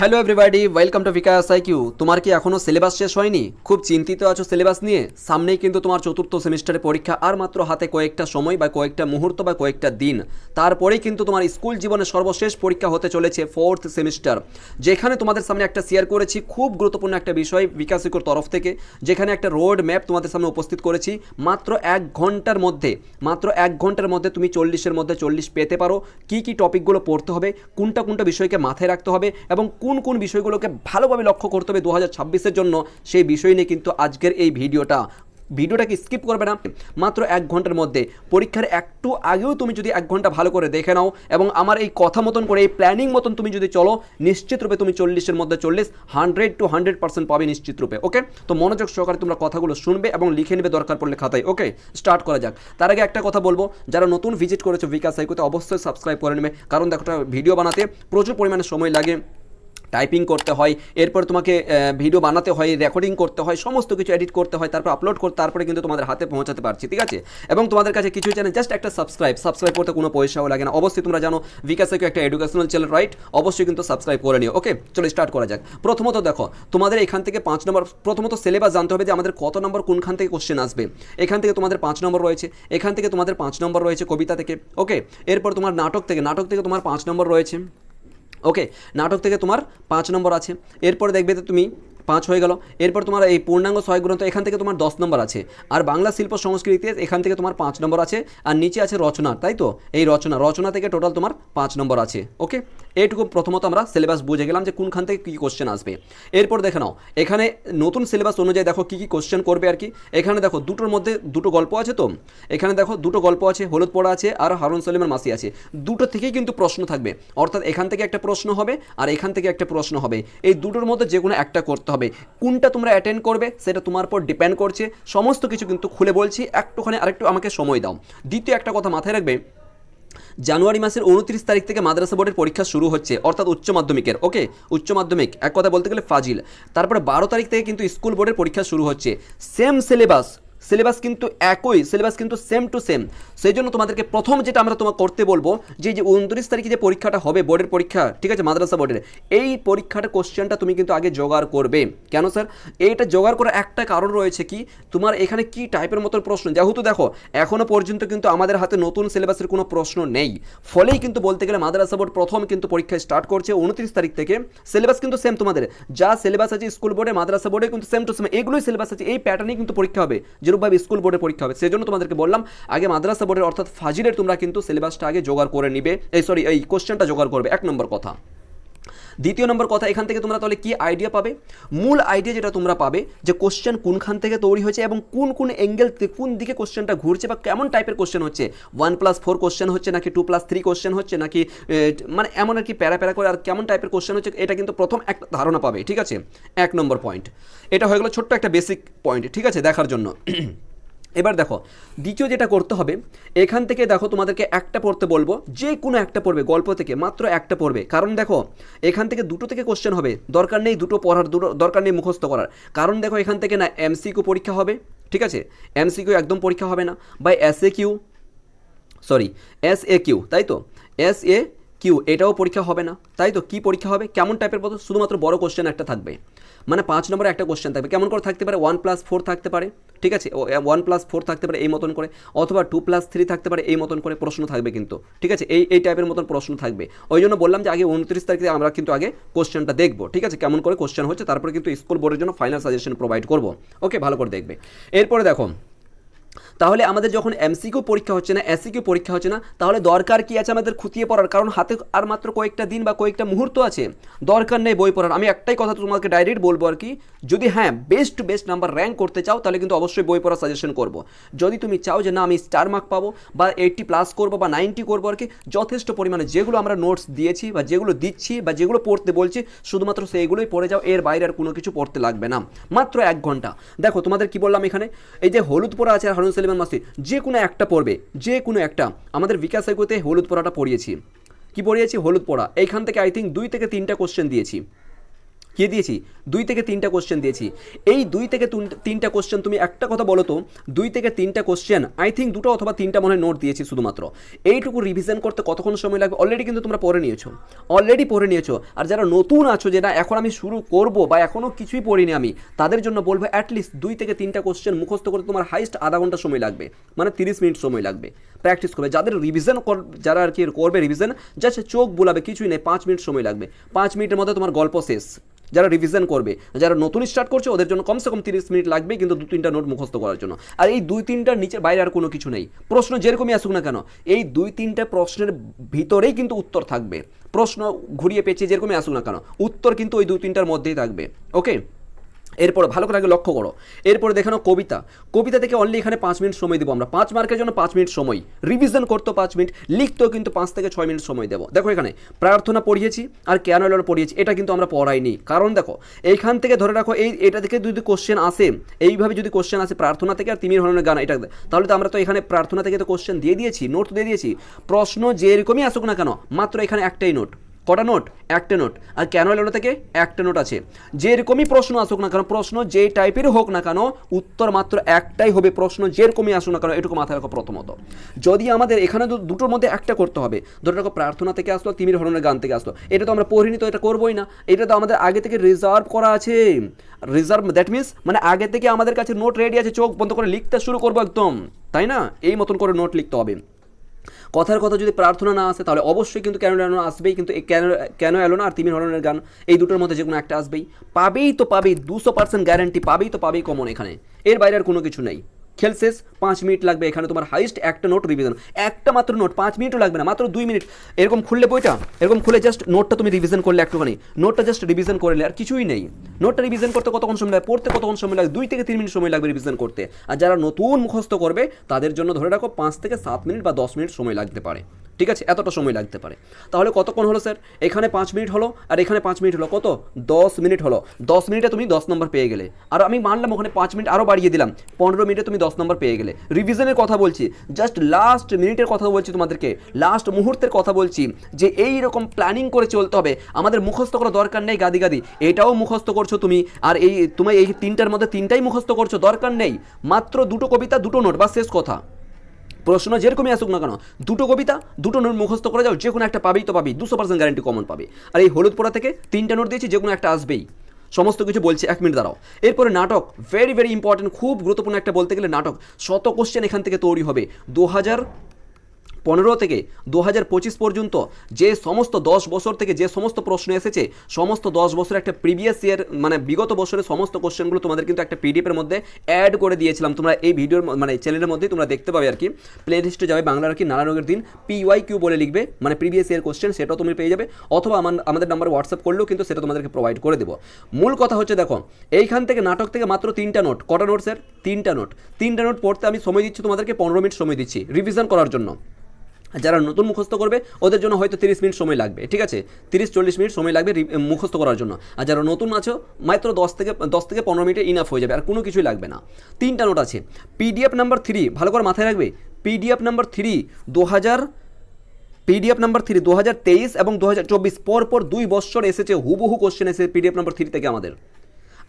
Hello everybody welcome to Bikash I Q তোমার কি এখনও সিলেবাস শেষ হয়নি? খুব চিন্তিত আছো সিলেবাস নিয়ে? সামনেই কিন্তু তোমার চতুর্থ সেমিস্টারের পরীক্ষা, আর মাত্র হাতে কয়েকটা সময় বা কয়েকটা মুহূর্ত বা কয়েকটা দিন। তারপরেই কিন্তু তোমার স্কুল জীবনের সর্বশেষ পরীক্ষা হতে চলেছে ফোর্থ সেমিস্টার যেখানে তোমাদের সামনে একটা শেয়ার করেছি, খুব গুরুত্বপূর্ণ একটা বিষয় বিকাশ ইকোর তরফ থেকে। যেখানে একটা রোড ম্যাপ তোমাদের সামনে উপস্থিত করেছি। মাত্র এক ঘণ্টার মধ্যে, মাত্র এক ঘণ্টার মধ্যে তুমি চল্লিশের মধ্যে চল্লিশ পেতে পারো। কি কি টপিকগুলো পড়তে হবে, কোনটা কোনটা বিষয়কে মাথায় রাখতে হবে এবং কোন কোন কোন বিষয়গুলোকে ভালোভাবে লক্ষ্য করতে হবে দু হাজার জন্য, সেই বিষয় নিয়ে কিন্তু আজকের এই ভিডিওটা। ভিডিওটাকে স্কিপ করবে না? মাত্র এক ঘণ্টার মধ্যে। পরীক্ষার একটু আগেও তুমি যদি এক ঘণ্টা ভালো করে দেখে নাও এবং আমার এই কথা মতন করে, এই প্ল্যানিং মতন তুমি যদি চলো, নিশ্চিত রূপে তুমি চল্লিশের মধ্যে চল্লিশ হান্ড্রেড টু হান্ড্রেড পার্সেন্ট পাবে নিশ্চিত রূপে ওকে তো মনোযোগ সহকারে তোমরা কথাগুলো শুনবে এবং লিখে নেবে দরকার পড়লে খাতায় ওকে স্টার্ট করা যাক। তার আগে একটা কথা বলব, যারা নতুন ভিজিট করেছ বিকাশ সাইকোতে অবশ্যই সাবস্ক্রাইব করে নেবে। কারণ দেখো, ভিডিও বানাতে প্রচুর পরিমাণে সময় লাগে। টাইপিং করতে হয়, এরপর তোমাকে ভিডিও বানাতে হয় রেকর্ডিং করতে হয়, সমস্ত কিছু এডিট করতে হয়, তারপর আপলোড করতে তারপরে কিন্তু তোমাদের হাতে পৌঁছাতে পারছি, ঠিক আছে? এবং তোমাদের কাছে কিছু চ্যানেল জাস্ট একটা সাবস্ক্রাইব সাবস্ক্রাইব করতে কোনো পয়সাও লাগে না। অবশ্যই তোমরা জানো বিকাশ একটা এডুকেশনাল চ্যানেল রাইট অবশ্যই কিন্তু সাবস্ক্রাইব করে নিও ওকে চলো স্টার্ট করা যাক। প্রথমত দেখো, তোমাদের এখান থেকে পাঁচ নম্বর প্রথমত সিলেবাস জানতে হবে যে আমাদের কত নম্বর কোনখান থেকে কোশ্চেন আসবে। এখান থেকে তোমাদের পাঁচ নম্বর রয়েছে, এখান থেকে তোমাদের পাঁচ নম্বর রয়েছে কবিতা থেকে ওকে এরপর তোমার নাটক থেকে নাটক থেকে তোমার পাঁচ নম্বর রয়েছে। ওকে নাটক থেকে তোমার পাঁচ নম্বর আছে। এরপরে দেখবে তো তুমি পাঁচ হয়ে গেল। এরপর তোমার এই পূর্ণাঙ্গ ছয় গ্রন্থ এখান থেকে তোমার দশ নম্বর আছে। আর বাংলা শিল্প সংস্কৃতি এখান থেকে তোমার পাঁচ নম্বর আছে। আর নিচে আছে রচনা, তাই তো? এই রচনা রচনা থেকে টোটাল তোমার পাঁচ নম্বর আছে ওকে এইটুকু প্রথমত আমরা সিলেবাস বুঝে গেলাম যে কোনখান থেকে কী কোশ্চেন আসবে। এরপর দেখে নাও, এখানে নতুন সিলেবাস অনুযায়ী দেখো কী কী কোশ্চেন করবে আর কি। এখানে দেখো দুটোর মধ্যে দুটো গল্প আছে তো? এখানে দেখো দুটো গল্প আছে, হলুদ পড়া আছে আর হারুন সলিমের মাসি আছে। দুটো থেকেই কিন্তু প্রশ্ন থাকবে। অর্থাৎ এখান থেকে একটা প্রশ্ন হবে আর এখান থেকে একটা প্রশ্ন হবে। এই দুটোর মধ্যে যে কোনো একটা করতে হবে। কোনটা তোমরা অ্যাটেন্ড করবে সেটা তোমার উপর ডিপেন্ড করছে। সমস্ত কিছু কিন্তু খুলে বলছি, একটুখানি আরেকটু আমাকে সময় দাও। দ্বিতীয় একটা কথা মাথায় রাখবে, জানুয়ারি মাসের উনত্রিশ তারিখ থেকে মাদ্রাসা বোর্ডের পরীক্ষা শুরু হচ্ছে, অর্থাৎ উচ্চ মাধ্যমিকের ওকে উচ্চ মাধ্যমিক, এক কথা বলতে গেলে ফাজিল। তারপরে বারো তারিখ থেকে কিন্তু স্কুল বোর্ডের পরীক্ষা শুরু হচ্ছে। সেম সিলেবাস সিলেবাস কিন্তু একই, সিলেবাস কিন্তু সেম টু সেম সেই জন্য তোমাদেরকে প্রথম যেটা আমরা তোমাকে করতে বলব, যে যে উনত্রিশ তারিখে যে পরীক্ষাটা হবে, বোর্ডের পরীক্ষা, ঠিক আছে, মাদ্রাসা বোর্ডের, এই পরীক্ষাটা কোশ্চেনটা তুমি কিন্তু আগে জোগাড় করবে। কেন স্যার এইটা জোগাড় করার একটা কারণ রয়েছে কি, তোমার এখানে কি টাইপের মতো প্রশ্ন? যেহেতু দেখো এখনও পর্যন্ত কিন্তু আমাদের হাতে নতুন সিলেবাসের কোনো প্রশ্ন নেই। ফলেই কিন্তু বলতে গেলে মাদ্রাসা বোর্ড প্রথম কিন্তু পরীক্ষা স্টার্ট করছে উনত্রিশ তারিখ থেকে। সিলেবাস কিন্তু সেম তোমাদের। যা সিলেবাস আছে স্কুল বোর্ডে মাদ্রাসা বোর্ডে কিন্তু সেম টু সেম এগুলোই সিলেবাস আছে, এই প্যাটার্নেই কিন্তু পরীক্ষা হবে। যেরূপভাবে স্কুল বোর্ডের পরীক্ষা হবে সেই জন্য তোমাদেরকে বললাম, আগে মাদ্রাসা বোর্ডের অর্থাৎ ফাজিলের তোমরা কিন্তু সিলেবাসটা আগে জোগাড় করে নিবে। এই সরি এই কোশ্চেনটা জোগাড় করবে। এক নম্বর কথা। দ্বিতীয় নম্বর কথা, এখান থেকে তোমরা তাহলে কি আইডিয়া পাবে? মূল আইডিয়া যেটা তোমরা পাবে যে কোশ্চেন কোনখান থেকে তৈরি হয়েছে এবং কোন কোন অ্যাঙ্গেল কোন দিকে কোশ্চেনটা ঘুরছে বা কেমন টাইপের কোশ্চেন হচ্ছে? ওয়ান প্লাস ফোর কোশ্চেন হচ্ছে নাকি টু প্লাস থ্রি কোশ্চেন হচ্ছে নাকি মানে এমন আর কি প্যারা প্যারা করে আর কেমন টাইপের কোশ্চেন হচ্ছে, এটা কিন্তু প্রথম একটা ধারণা পাবে, ঠিক আছে? এক নম্বর পয়েন্ট এটা হয়ে গেলো ছোট্ট একটা বেসিক পয়েন্ট ঠিক আছে? দেখার জন্য। এবার দেখো, দ্বিতীয় যেটা করতে হবে, এখান থেকে দেখো তোমাদেরকে একটা পড়তে বলব, যে কোনো একটা পড়বে, গল্প থেকে, মাত্র একটা পড়বে। কারণ দেখো, এখান থেকে দুটো থেকে কোশ্চেন হবে, দরকার নেই দুটো পড়ার, দুটো, দরকার নেই মুখস্থ করার। কারণ দেখো, এখান থেকে না এমসিকিউ পরীক্ষা হবে, ঠিক আছে? এমসিকিউ একদম পরীক্ষা হবে না, বা S A Q sorry S A Q তাই তো? এস এ কিউ, এটাও পরীক্ষা হবে না। তাই তো, কি পরীক্ষা হবে? কেমন টাইপের মতো শুধুমাত্র বড় কোশ্চেন একটা থাকবে। মানে পাঁচ নম্বরে একটা কোশ্চেন থাকবে। কেমন করে থাকতে পারে? ওয়ান প্লাস ফোর থাকতে পারে। ঠিক আছে? ওয়ান প্লাস ফোর থাকতে পারে এই মতন করে। অথবা টু প্লাস থ্রি থাকতে পারে এই মতন করে প্রশ্ন থাকবে কিন্তু। ঠিক আছে? এই এই টাইপের মতন প্রশ্ন থাকবে। ওই জন্য বললাম যে আগে উনত্রিশ তারিখে আমরা কিন্তু আগে কোশ্চেনটা দেখব। ঠিক আছে? কেমন করে কোশ্চেন হচ্ছে? তারপরে কিন্তু স্কুল বোর্ডের জন্য ফাইনাল সাজেশন প্রোভাইড করব। ওকে ভালো করে দেখবে। এরপরে দেখো তাহলে আমাদের যখন এমসিকিউ পরীক্ষা হচ্ছে না এসিকিউ পরীক্ষা হচ্ছে না, তাহলে দরকার কি আছে আমাদের খুঁটিয়ে পড়ার? কারণ হাতে আর মাত্র কয়েকটা দিন বা কয়েকটা মুহূর্ত আছে। দরকার নেই বই পড়ার। আমি একটাই কথা তোমাকে ডাইরেক্ট বলব আর কি, যদি হ্যাঁ best to best number rank করতে চাও, তাহলে কিন্তু অবশ্যই বই পড়ার সাজেশন করব। যদি তুমি চাও যে না, আমি স্টার মার্ক পাবো বা এইটটি প্লাস করব বা নাইনটি করব আর কি, যথেষ্ট পরিমাণে যেগুলো আমরা নোটস দিয়েছি বা যেগুলো দিচ্ছি বা যেগুলো পড়তে বলছি, শুধুমাত্র সেইগুলোই পড়ে যাও, এর বাইরে আর কোনো কিছু পড়তে লাগবে না। মাত্র এক ঘণ্টা। দেখো, তোমাদের কি বললাম এখানে? এই যে হলুদ পড়া আছে আর হারুন সেলিমান মাসি যে কোনো একটা পড়বে, যে কোনো একটা। আমাদের বিকাশ সাইকোতে হলুদ পড়াটা পড়িয়েছি। কি পড়িয়েছি? হলুদ পড়া। এইখান থেকে আই থিঙ্ক দুই থেকে তিনটা কোশ্চেন দিয়েছি। কি দিয়েছি? দুই থেকে তিনটা কোশ্চেন দিয়েছি। এই দুই থেকে তুন- তিনটা কোশ্চেন তুমি একটা কথা বলো তো, দুই থেকে তিনটা কোশ্চেন আই থিঙ্ক দুটো অথবা তিনটা মনে নোট দিয়েছি শুধুমাত্র। এইটুকু রিভিশন করতে কতক্ষণ সময় লাগবে? অলরেডি কিন্তু তোমরা পড়ে নিয়েছো। অলরেডি পড়ে নিয়েছো। আর যারা নতুন আছো, যেটা এখন আমি শুরু করব বা এখনও কিছুই পড়িনি আমি, তাদের জন্য বলব অ্যাটলিস্ট দুই থেকে তিনটা কোশ্চেন মুখস্থ করতে তোমার হাইস্ট আধা ঘণ্টা সময় লাগবে। মানে তিরিশ মিনিট সময় লাগবে। প্র্যাকটিস করবে। যাদের রিভিশন যারা আর কি করবে রিভিশন জাস্ট চোখ বোলাবে, কিছুই নেই, পাঁচ মিনিট সময় লাগবে। পাঁচ মিনিটের মধ্যে তোমার গল্প শেষ। যারা রিভিশন করবে, যারা নতুন স্টার্ট করছে, ওদের জন্য কমসে কম তিরিশ মিনিট লাগবে কিন্তু দু তিনটা নোট মুখস্থ করার জন্য। আর এই দুই তিনটার নিচের বাইরে আর কোনো কিছু নেই। প্রশ্ন যেরকমই আসুক না কেন, এই দুই তিনটা প্রশ্নের ভিতরেই কিন্তু উত্তর থাকবে। প্রশ্ন ঘুরিয়ে পেঁচিয়ে যেরকমই আসুক না কেন, উত্তর কিন্তু ওই দুই তিনটার মধ্যেই থাকবে। ওকে এরপর ভালো করে আগে লক্ষ্য করো। এরপরে দেখানো কবিতা। কবিতা থেকে অনলি এখানে পাঁচ মিনিট সময় দেবো আমরা। পাঁচ মার্কের জন্য পাঁচ মিনিট সময়। রিভিশন করতেও পাঁচ মিনিট, লিখতেও কিন্তু পাঁচ থেকে ছয় মিনিট সময় দেবো। দেখো এখানে, প্রার্থনা পড়িয়েছি আর কেন এলো পড়িয়েছি, এটা কিন্তু আমরা পড়াইনি। কারণ দেখো, এইখান থেকে ধরে রাখো, এই, এটা থেকে যদি কোশ্চেন আসে, এইভাবে যদি কোশ্চেন আসে প্রার্থনা থেকে আর তিমির হরণের গান, এটা তাহলে তো আমরা তো এখানে প্রার্থনা থেকে তো কোশ্চেন দিয়ে দিয়েছি নোট দিয়ে দিয়েছি। প্রশ্ন যেরকমই আসুক না কেন, মাত্র এখানে একটাই নোট কটা নোট? একটা নোট। আর কেন এলো থেকে একটা নোট আছে। যেরকমই প্রশ্ন আসুক না কেন, প্রশ্ন যে টাইপের হোক না কেন, উত্তর মাত্র একটাই হবে প্রশ্ন যেরকমই আসুক না কেন, এটুকু মাথায় রাখো প্রথমত। যদি আমাদের এখানে দুটোর মধ্যে একটা করতে হবে, ধরে রাখো প্রার্থনা থেকে আসলো, তিমির হরণের গান থেকে আসলো। এটা তো আমরা পড়িনি তো, এটা করবোই না। এটা তো আমাদের আগে থেকে রিজার্ভ করা আছে। রিজার্ভ দ্যাট মিনস মানে আগে থেকে আমাদের কাছে নোট রেডি আছে, চোখ বন্ধ করে লিখতে শুরু করব একদম। তাই না? এই মতন করে নোট লিখতে হবে। কথার কথা যদি প্রার্থনা না আসে, তাহলে অবশ্যই কিন্তু কেন এলো আসবেই কিন্তু কেন কেন এলো না? আর তিমি হরণের গান, এই দুটোর মধ্যে যে কোনো একটা আসবেই। পাবেই তো পাবেই, দুশো পার্সেন্ট গ্যারান্টি পাবেই তো পাবেই কমন এখানে। এর বাইরে আর কোনো কিছু নেই। খেল শেষ পাঁচ মিনিট লাগবে এখানে তোমার হাইস্ট একটা নোট রিভিশন একটা মাত্র নোট পাঁচ মিনিটও লাগবে না, মাত্র দুই মিনিট। এরকম খুললে বইটা? এরকম খুলে জাস্ট নোটটা তুমি রিভিশন করলে একটুখানি। নোটটা জাস্ট রিভিশন করলে আর কিছুই নেই। নোটটা রিভিশন করতে কতক্ষণ সময় লাগে? পড়তে কতক্ষণ সময় লাগে? দুই থেকে তিন মিনিট সময় লাগবে রিভিশন করতে। আর যারা নতুন মুখস্থ করবে, তাদের জন্য ধরে রাখো পাঁচ থেকে সাত মিনিট বা দশ মিনিট সময় লাগতে পারে। ঠিক আছে? এতটা সময় লাগতে পারে। তাহলে কতক্ষণ হলো স্যার এখানে পাঁচ মিনিট হলো আর এখানে পাঁচ মিনিট হলো। কত? দশ মিনিট হলো। দশ মিনিটে তুমি দশ নম্বর পেয়ে গেলে। আর আমি মানলাম ওখানে পাঁচ মিনিট আরও বাড়িয়ে দিলাম। পনেরো মিনিটে তুমি দশ নম্বর পেয়ে গেলে। রিভিশনের কথা বলছি। জাস্ট লাস্ট মিনিটের কথা বলছি তোমাদেরকে। লাস্ট মুহূর্তের কথা বলছি যে এই রকম প্ল্যানিং করে চলতে হবে। আমাদের মুখস্থ করা দরকার নেই গাদি গাদি। এটাও মুখস্থ করছ তুমি। আর এই তোমার এই তিনটার মধ্যে তিনটাই মুখস্থ করছ, দরকার নেই। মাত্র দুটো কবিতা, দুটো নোট বা শেষ কথা। প্রশ্ন যেরকমই আসুক না কেন, দুটো কবিতা, দুটো নোট মুখস্থ করে যাও যে কোনো একটা পাবেই তো পাবি, দুশো পার্সেন্ট গ্যারান্টি কমন পাবে। আর এই হলুদ পোড়া থেকে তিনটা নোট দিয়েছি যে কোনো একটা আসবেই। সমস্ত কিছু বলছি, এক মিনিট দাঁড়াও। এরপরে নাটক ভেরি ভেরি ইম্পর্টেন্ট খুব গুরুত্বপূর্ণ একটা বলতে গেলে নাটক। শত কোশ্চেন এখান থেকে তৈরি হবে। দু হাজার পনেরো থেকে দু হাজার পঁচিশ পর্যন্ত যে সমস্ত দশ বছর থেকে যে সমস্ত প্রশ্ন এসেছে, সমস্ত দশ বছর একটা প্রিভিয়াস ইয়ার মানে বিগত বছরের সমস্ত কোশ্চেনগুলো তোমাদের কিন্তু একটা পিডিএফের মধ্যে অ্যাড করে দিয়েছিলাম। তোমরা এই ভিডিওর মানে চ্যানেলের মধ্যেই তোমরা দেখতে পাবে আর কি প্লে লিস্টে যাবে বাংলার কি নানা রোগের দিন পিওয়াই কিউ বলে লিখবে মানে প্রিভিয়াস ইয়ার কোশ্চেন সেটাও তুমি পেয়ে যাবে। অথবা আমার, আমাদের নাম্বার হোয়াটসঅ্যাপ করলেও কিন্তু সেটা তোমাদেরকে প্রোভাইড করে দেবো। মূল কথা হচ্ছে দেখো, এইখান থেকে নাটক থেকে মাত্র তিনটা নোট কটা নোট স্যার তিনটা নোট তিনটা নোট পড়তে আমি সময় দিচ্ছি তোমাদেরকে, পনেরো মিনিট সময় দিচ্ছি রিভিশন করার জন্য। যারা নতুন মুখস্থ করবে, ওদের জন্য হয়তো তিরিশ মিনিট সময় লাগবে, ঠিক আছে? তিরিশ, চল্লিশ মিনিট সময় লাগবে মুখস্থ করার জন্য। আর যারা নতুন আছো, মাত্র দশ থেকে দশ থেকে পনেরো মিনিটে ইনাফ হয়ে যাবে, আর কোনো কিছুই লাগবে না। তিনটা নোট আছে। পিডিএফ নাম্বার থ্রি ভালো করে মাথায় রাখবে। পিডিএফ নাম্বার থ্রি দু হাজার পিডিএফ নাম্বার থ্রি দু হাজার তেইশ এবং দু হাজার চব্বিশ পর পর দুই বছর এসেছে, হুবহু কোশ্চেন এসেছে পিডিএফ নাম্বার থ্রি থেকে আমাদের।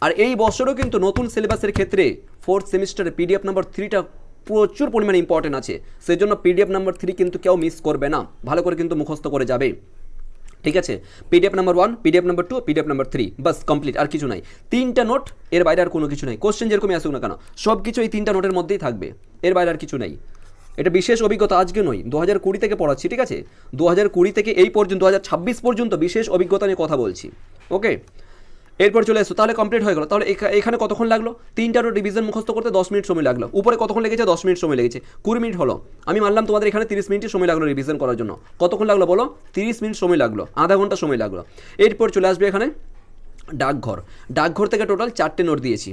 আর এই বছরও কিন্তু নতুন সিলেবাসের ক্ষেত্রে ফোর্থ সেমিস্টারে পিডিএফ নাম্বার থ্রিটা প্রচুর পরিমাণে ইম্পর্টেন্ট আছে। সেই জন্য পিডিএফ নাম্বার থ্রি কিন্তু কেউ মিস করবে না। ভালো করে কিন্তু মুখস্থ করে যাবে। ঠিক আছে? PDF number one PDF number two PDF number three বাস কমপ্লিট আর কিছু নাই। তিনটা নোট এর বাইরে আর কোনো কিছু নাই। কোশ্চেন যেরকমই আসুক না কেন সব কিছু এই তিনটা নোটের মধ্যেই থাকবে। এর বাইরে আর কিছু নাই। এটা বিশেষ অভিজ্ঞতা আজকে নয়। দু হাজার কুড়ি থেকে পড়াচ্ছি, ঠিক আছে? দু হাজার কুড়ি থেকে এই পর্যন্ত, দু হাজার ছাব্বিশ পর্যন্ত বিশেষ অভিজ্ঞতা নিয়ে কথা বলছি। ওকে এরপর চলে এসো, তাহলে কমপ্লিট হয়ে গেলো। তাহলে এখানে কতক্ষণ লাগল? তিনটা ডিভিশন মুখস্থ করতে দশ মিনিট সময় লাগল। উপরে কতক্ষণ লেগেছে? দশ মিনিট সময় লেগেছে। কুড়ি মিনিট হলো। আমি মানলাম তোমাদের এখানে তিরিশ মিনিটের সময় লাগল রিভিশন করার জন্য। কতক্ষণ লাগল বলো? তিরিশ মিনিট সময় লাগল। আধা ঘণ্টা সময় লাগল। এরপর চলে আসবে এখানে ডাকঘর। ডাকঘর থেকে টোটাল চারটে নোট দিয়েছি।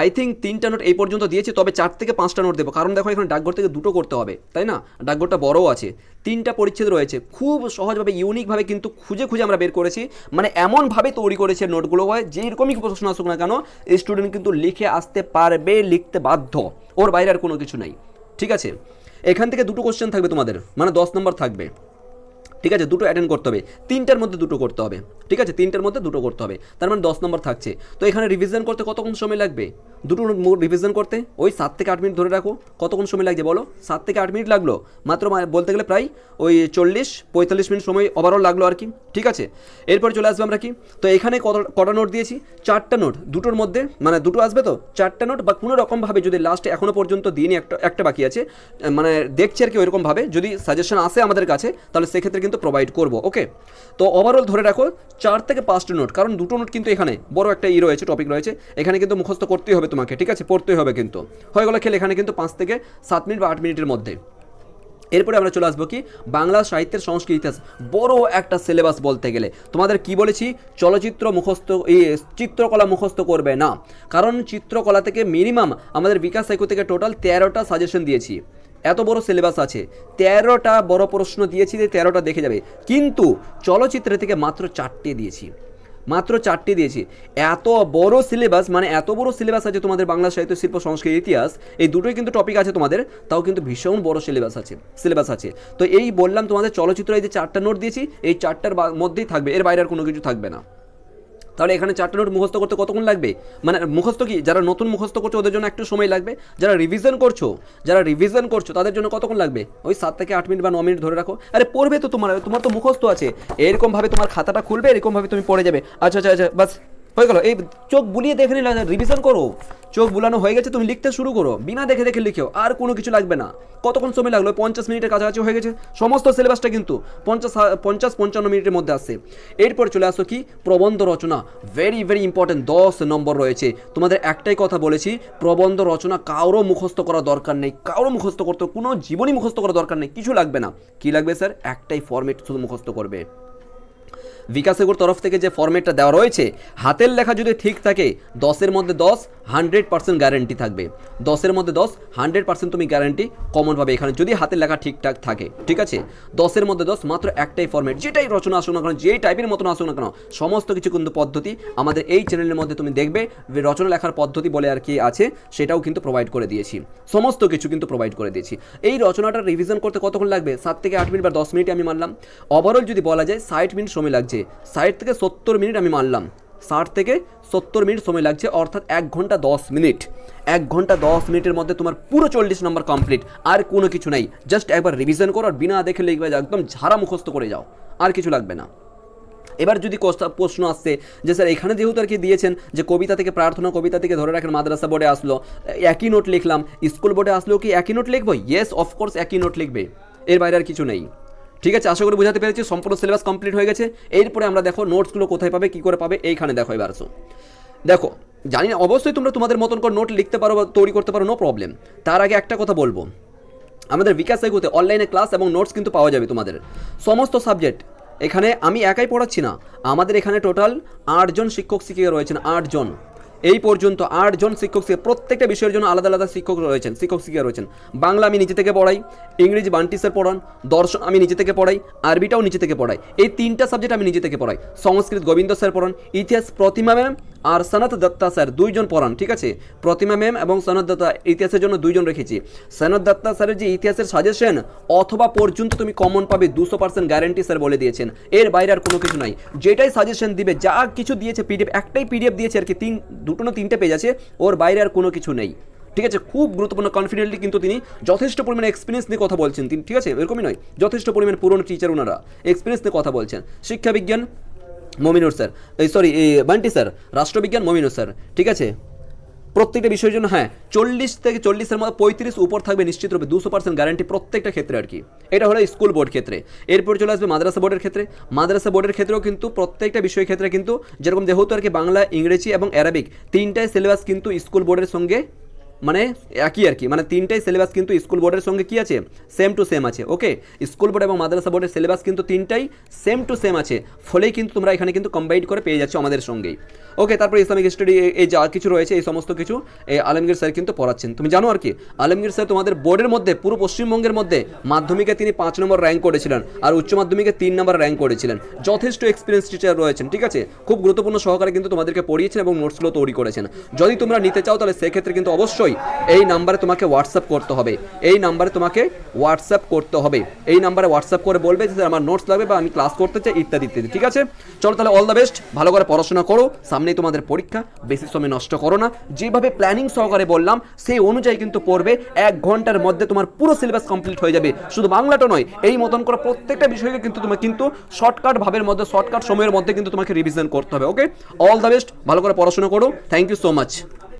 আই থিঙ্ক তিনটা নোট এই পর্যন্ত দিয়েছি, তবে চার থেকে পাঁচটা নোট দেবো। কারণ দেখো এখানে ডাকঘর থেকে দুটো করতে হবে, তাই না? ডাকঘরটা বড়ও আছে। তিনটা পরিচ্ছেদ রয়েছে। খুব সহজভাবে ইউনিকভাবে কিন্তু খুঁজে খুঁজে আমরা বের করেছি। মানে এমনভাবে তৈরি করেছে নোটগুলো হয়, যেরকমই প্রশ্ন আসুক না কেন স্টুডেন্ট কিন্তু লিখে আসতে পারবে, লিখতে বাধ্য। ওর বাইরে আর কোনো কিছু নাই। ঠিক আছে? এখান থেকে দুটো কোশ্চেন থাকবে তোমাদের। মানে দশ নম্বর থাকবে। ঠিক আছে, দুটো অ্যাটেন্ড করতে হবে। তিনটার মধ্যে দুটো করতে হবে। ঠিক আছে, তিনটার মধ্যে দুটো করতে হবে। তার মানে দশ নম্বর থাকছে। তো এখানে রিভিশন করতে কতক্ষণ সময় লাগবে? দুটো রিভিশন করতে? ওই সাত থেকে আট মিনিট ধরে রাখো। কতক্ষণ সময় লাগছে বলো? সাত থেকে আট মিনিট লাগল। মাত্র বলতে গেলে প্রায় ওই চল্লিশ, পঁয়তাল্লিশ মিনিট সময় ওভারঅল লাগল আর কি। ঠিক আছে? এরপর চলে আসবে আমরা কি? তো এখানে কত, কটা নোট দিয়েছি? চারটা নোট দুটোর মধ্যে মানে দুটো আসবে তো? চারটা নোট বা কোনো রকমভাবে যদি লাস্টে এখনও পর্যন্ত দিইনি একটা একটা বাকি আছে মানে দেখছি আর কি ওইরকমভাবে যদি সাজেশন আসে আমাদের কাছে, তাহলে সেক্ষেত্রে কিন্তু প্রোভাইড করব ওকে তো ওভারঅল ধরে রাখো, চার থেকে পাঁচটা নোট কারণ দুটো নোট কিন্তু এখানে বড় একটা ই রয়েছে টপিক রয়েছে, এখানে কিন্তু মুখস্থ করতেই হবে তোমাকে, ঠিক আছে? পড়তেই হবে কিন্তু। হয়ে গেলো খেলে এখানে কিন্তু পাঁচ থেকে সাত মিনিট বা আট মিনিটের মধ্যে। এরপরে আমরা চলে আসব কি? বাংলা সাহিত্যের সংস্কৃত ইতিহাস, বড় একটা সিলেবাস বলতে গেলে। তোমাদের কি বলেছি? চলচ্চিত্র মুখস্থ এই চিত্রকলা মুখস্থ করবে না। কারণ চিত্রকলা থেকে মিনিমাম আমাদের বিকাশ সাইকো থেকে টোটাল তেরোটা সাজেশন দিয়েছি। এত বড় সিলেবাস আছে। তেরোটা বড় প্রশ্ন দিয়েছি যে তেরোটা দেখে যাবে। কিন্তু চলচ্চিত্র থেকে মাত্র চারটে দিয়েছি। মাত্র চারটে দিয়েছি। এত বড় সিলেবাস মানে এত বড় সিলেবাস আছে তোমাদের বাংলা সাহিত্য, শিল্প, সংস্কৃতি, ইতিহাস, এই দুটোই কিন্তু টপিক আছে তোমাদের। তাও কিন্তু ভীষণ বড় সিলেবাস আছে সিলেবাস আছে। তো এই বললাম তোমাদের চলচ্চিত্র এই যে চারটা নোট দিয়েছি, এই চারটার মধ্যেই থাকবে, এর বাইরে আর কোনো কিছু থাকবে না। তাহলে এখানে চারটে নোট মুখস্থ করতে কতক্ষণ লাগবে? মানে মুখস্থ কি? যারা নতুন মুখস্থ করছ, ওদের জন্য একটু সময় লাগবে। যারা রিভিশন করছ, যারা রিভিশন করছ, তাদের জন্য কতক্ষণ লাগবে? ওই সাত থেকে আট মিনিট বা ন মিনিট ধরে রাখো। আরে পড়বে তো তোমার তোমার তো মুখস্থ আছে। এরকমভাবে তোমার খাতাটা খুলবে, এরকমভাবে তুমি পড়ে যাবে। আচ্ছা আচ্ছা আচ্ছা বাস। হয়ে গেল। এই চোখ বুলিয়ে দেখে নিলে রিভিশন করো। চোখ বুলানো হয়ে গেছে, তুমি লিখতে শুরু করো। বিনা দেখে দেখে লিখেও আর কোনো কিছু লাগবে না। কতক্ষণ সময় লাগল? পঞ্চাশ মিনিটের কাছাকাছি হয়ে গেছে। সমস্ত সিলেবাসটা কিন্তু পঞ্চাশ পঞ্চাশ, পঞ্চান্ন মিনিটের মধ্যে আসছে। এরপর চলে আসো কি? প্রবন্ধ রচনা। ভেরি ভেরি ইম্পর্টেন্ট দশ নম্বর রয়েছে। তোমাদের একটাই কথা বলেছি, প্রবন্ধ রচনা কারও মুখস্থ করা দরকার নেই। কারও মুখস্থ করতে কোনো জীবনই মুখস্থ করা দরকার নেই। কিছু লাগবে না। কি লাগবে, স্যার? একটাই ফর্মেট শুধু মুখস্থ করবে। বিকাশেগুর তরফ থেকে যে ফর্মেটটা দেওয়া রয়েছে, হাতের লেখা যদি ঠিক থাকে, দশের মধ্যে দশ, হান্ড্রেড পার্সেন্ট গ্যারেন্টি থাকবে। দশের মধ্যে দশ, হান্ড্রেড পার্সেন্ট তুমি গ্যারেন্টি কমন পাবে এখানে যদি হাতের লেখা ঠিকঠাক থাকে, ঠিক আছে? দশের মধ্যে দশ মাত্র একটাই ফর্মেট যেটাই রচনা আসুক না কেন যেই টাইপের মতন আসুক না কেন, সমস্ত কিছু কিন্তু পদ্ধতি আমাদের এই চ্যানেলের মধ্যে তুমি দেখবে রচনা লেখার পদ্ধতি বলে আর কি আছে, সেটাও কিন্তু প্রোভাইড করে দিয়েছি। সমস্ত কিছু কিন্তু প্রোভাইড করে দিয়েছি। এই রচনাটা রিভিশন করতে কতক্ষণ লাগবে? সাত থেকে আট মিনিট বা দশ মিনিট আমি মানলাম। ওভারঅল যদি বলা যায়, ষাট মিনিট সময় লাগছে। ষাট থেকে সত্তর মিনিট আমি মানলাম ষাট থেকে সত্তর মিনিট সময় লাগছে, অর্থাৎ এক ঘণ্টা দশ মিনিট। এক ঘণ্টা দশ মিনিটের মধ্যে তোমার পুরো চল্লিশ নম্বর কমপ্লিট আর কোনো কিছু নেই। জাস্ট একবার রিভিশন করো আর বিনা দেখে লিখবে একদম ঝাড়া মুখস্থ করে যাও। আর কিছু লাগবে না। এবার যদি প্রশ্ন আসছে যে স্যার এখানে যেহেতু আর কি দিয়েছেন যে কবিতা থেকে প্রার্থনা, কবিতা থেকে ধরে রাখেন মাদ্রাসা বোর্ডে আসলো, একই নোট লিখলাম, স্কুল বোর্ডে আসলেও কি একই নোট লিখব? ইয়েস অফকোর্স একই নোট লিখবে। এর বাইরে আর কিছু নেই। ঠিক আছে, আশা করি বোঝাতে পেরেছি, সম্পূর্ণ সিলেবাস কমপ্লিট হয়ে গেছে। এরপরে আমরা দেখো নোটসগুলো কোথায় পাবে, কী করে পাবে, এইখানে দেখো এবার আসো। দেখো, জানি না, অবশ্যই তোমরা তোমাদের মতন করে নোট লিখতে পারো বা তৈরি করতে পারো নো প্রবলেম তার আগে একটা কথা বলব। আমাদের বিকাশ এগুতে অনলাইনে ক্লাস এবং নোটস কিন্তু পাওয়া যাবে তোমাদের। সমস্ত সাবজেক্ট এখানে আমি একাই পড়াচ্ছি না, আমাদের এখানে টোটাল আটজন শিক্ষক শিক্ষিকা রয়েছেন, আটজন। এই পর্যন্ত আটজন শিক্ষক শিক্ষিকা প্রত্যেকটা বিষয়ের জন্য আলাদা আলাদা শিক্ষক রয়েছেন, শিক্ষক শিক্ষিকা রয়েছেন। বাংলা আমি নিজে থেকে পড়াই, ইংরেজি বান্টি স্যার পড়ান, দর্শন আমি নিজে থেকে পড়াই, আরবিটাও নিজে থেকে পড়াই। এই তিনটা সাবজেক্ট আমি নিজে থেকে পড়াই। সংস্কৃত গোবিন্দ স্যার পড়ান, ইতিহাস প্রতিমা ম্যাম আর সনাত দত্তা স্যার দুইজন পড়ান, ঠিক আছে? প্রতিমা ম্যাম এবং সনাত দত্তা ইতিহাসের জন্য দুইজন রেখেছি। সনত দত্তা স্যারের যে ইতিহাসের সাজেশন অথবা পর্যন্ত তুমি কমন পাবে দুশো পার্সেন্ট গ্যারেন্টি স্যার বলে দিয়েছেন। এর বাইরে আর কোনো কিছু নাই। যেটাই সাজেশন দিবে, যা কিছু দিয়েছে পিডিএফ একটাই পিডিএফ দিয়েছে আর কি, তিন দুটো না তিনটে পেজ আছে, ওর বাইরে আর কোনো কিছু নেই। ঠিক আছে? খুব গুরুত্বপূর্ণ কনফিডেন্টলি কিন্তু তিনি যথেষ্ট পরিমাণে এক্সপিরিয়েন্স নিয়ে কথা বলছেন। তিনি ঠিক আছে? এরকমই নয়। যথেষ্ট পরিমাণে পুরনো টিচার ওনারা এক্সপিরিয়েন্স নিয়ে কথা বলছেন। শিক্ষাবিজ্ঞান মমিনুর স্যার এই সরি বান্টি স্যার রাষ্ট্রবিজ্ঞান মমিনুর স্যার ঠিক আছে? প্রত্যেকটা বিষয়ের জন্য হ্যাঁ চল্লিশ থেকে চল্লিশের মধ্যে পঁয়ত্রিশ উপর থাকবে নিশ্চিত রূপে, দুশো পার্সেন্ট গ্যারান্টি প্রত্যেকটা ক্ষেত্রে আর কি। এটা হলো স্কুল বোর্ড ক্ষেত্রে। এরপর চলে আসবে মাদ্রাসা বোর্ডের ক্ষেত্রে। মাদ্রাসা বোর্ডের ক্ষেত্রেও কিন্তু প্রত্যেকটা বিষয়ের ক্ষেত্রে কিন্তু যেরকম যেহেতু আর কি বাংলা, ইংরেজি এবং অ্যারাবিক তিনটায় সিলেবাস কিন্তু স্কুল বোর্ডের সঙ্গে মানে একই আর কি। মানে তিনটাই সিলেবাস কিন্তু স্কুল বোর্ডের সঙ্গে কি আছে? সেম টু সেম আছে ওকে স্কুল বোর্ড এবং মাদ্রাসা বোর্ডের সিলেবাস কিন্তু তিনটাই সেম টু সেম আছে। ফলেই কিন্তু তোমরা এখানে কিন্তু কম্বাইন করে পেয়ে যাচ্ছ আমাদের সঙ্গেই। ওকে তারপর ইসলামিক স্টাডি এই যা কিছু রয়েছে, এই সমস্ত কিছু এই আলমগীর স্যার কিন্তু পড়াচ্ছেন। তুমি জানো আর কি, আলমগীর স্যার তোমাদের বোর্ডের মধ্যে, পুরো পশ্চিমবঙ্গের মধ্যে মাধ্যমিকে তিনি পাঁচ নম্বর র্যাঙ্ক করেছিলেন আর উচ্চ মাধ্যমিকে তিন নম্বর র্যাঙ্ক করেছিলেন। যথেষ্ট এক্সপিরিয়েন্স টিচার রয়েছেন, ঠিক আছে? খুব গুরুত্বপূর্ণ সহকারে কিন্তু তোমাদেরকে পড়িয়েছেন এবং নোটসগুলো তৈরি করেছেন। যদি তোমরা নিতে চাও তাহলে সেক্ষেত্রে কিন্তু অবশ্যই অবশ্যই এই নাম্বারে তোমাকে হোয়াটসঅ্যাপ করতে হবে। এই নাম্বারে তোমাকে হোয়াটসঅ্যাপ করতে হবে। এই নাম্বারে হোয়াটসঅ্যাপ করে বলবে যে আমার নোটস লাগবে বা আমি ক্লাস করতে চাই, ইত্যাদি ইত্যাদি, ঠিক আছে? চলো তাহলে অল দ্য বেস্ট ভালো করে পড়াশোনা করো। সামনেই তোমাদের পরীক্ষা। বেশি সময় নষ্ট করো না। যেভাবে প্ল্যানিং সহকারে বললাম, সেই অনুযায়ী কিন্তু পড়বে। এক ঘণ্টার মধ্যে তোমার পুরো সিলেবাস কমপ্লিট হয়ে যাবে। শুধু বাংলাটা নয়, এই মতন করে প্রত্যেকটা বিষয়কে কিন্তু তোমার কিন্তু শর্টকাট ভাবের মধ্যে শর্টকাট সময়ের মধ্যে কিন্তু তোমাকে রিভিশন করতে হবে ওকে অল দ্য বেস্ট ভালো করে পড়াশোনা করো। Thank you so much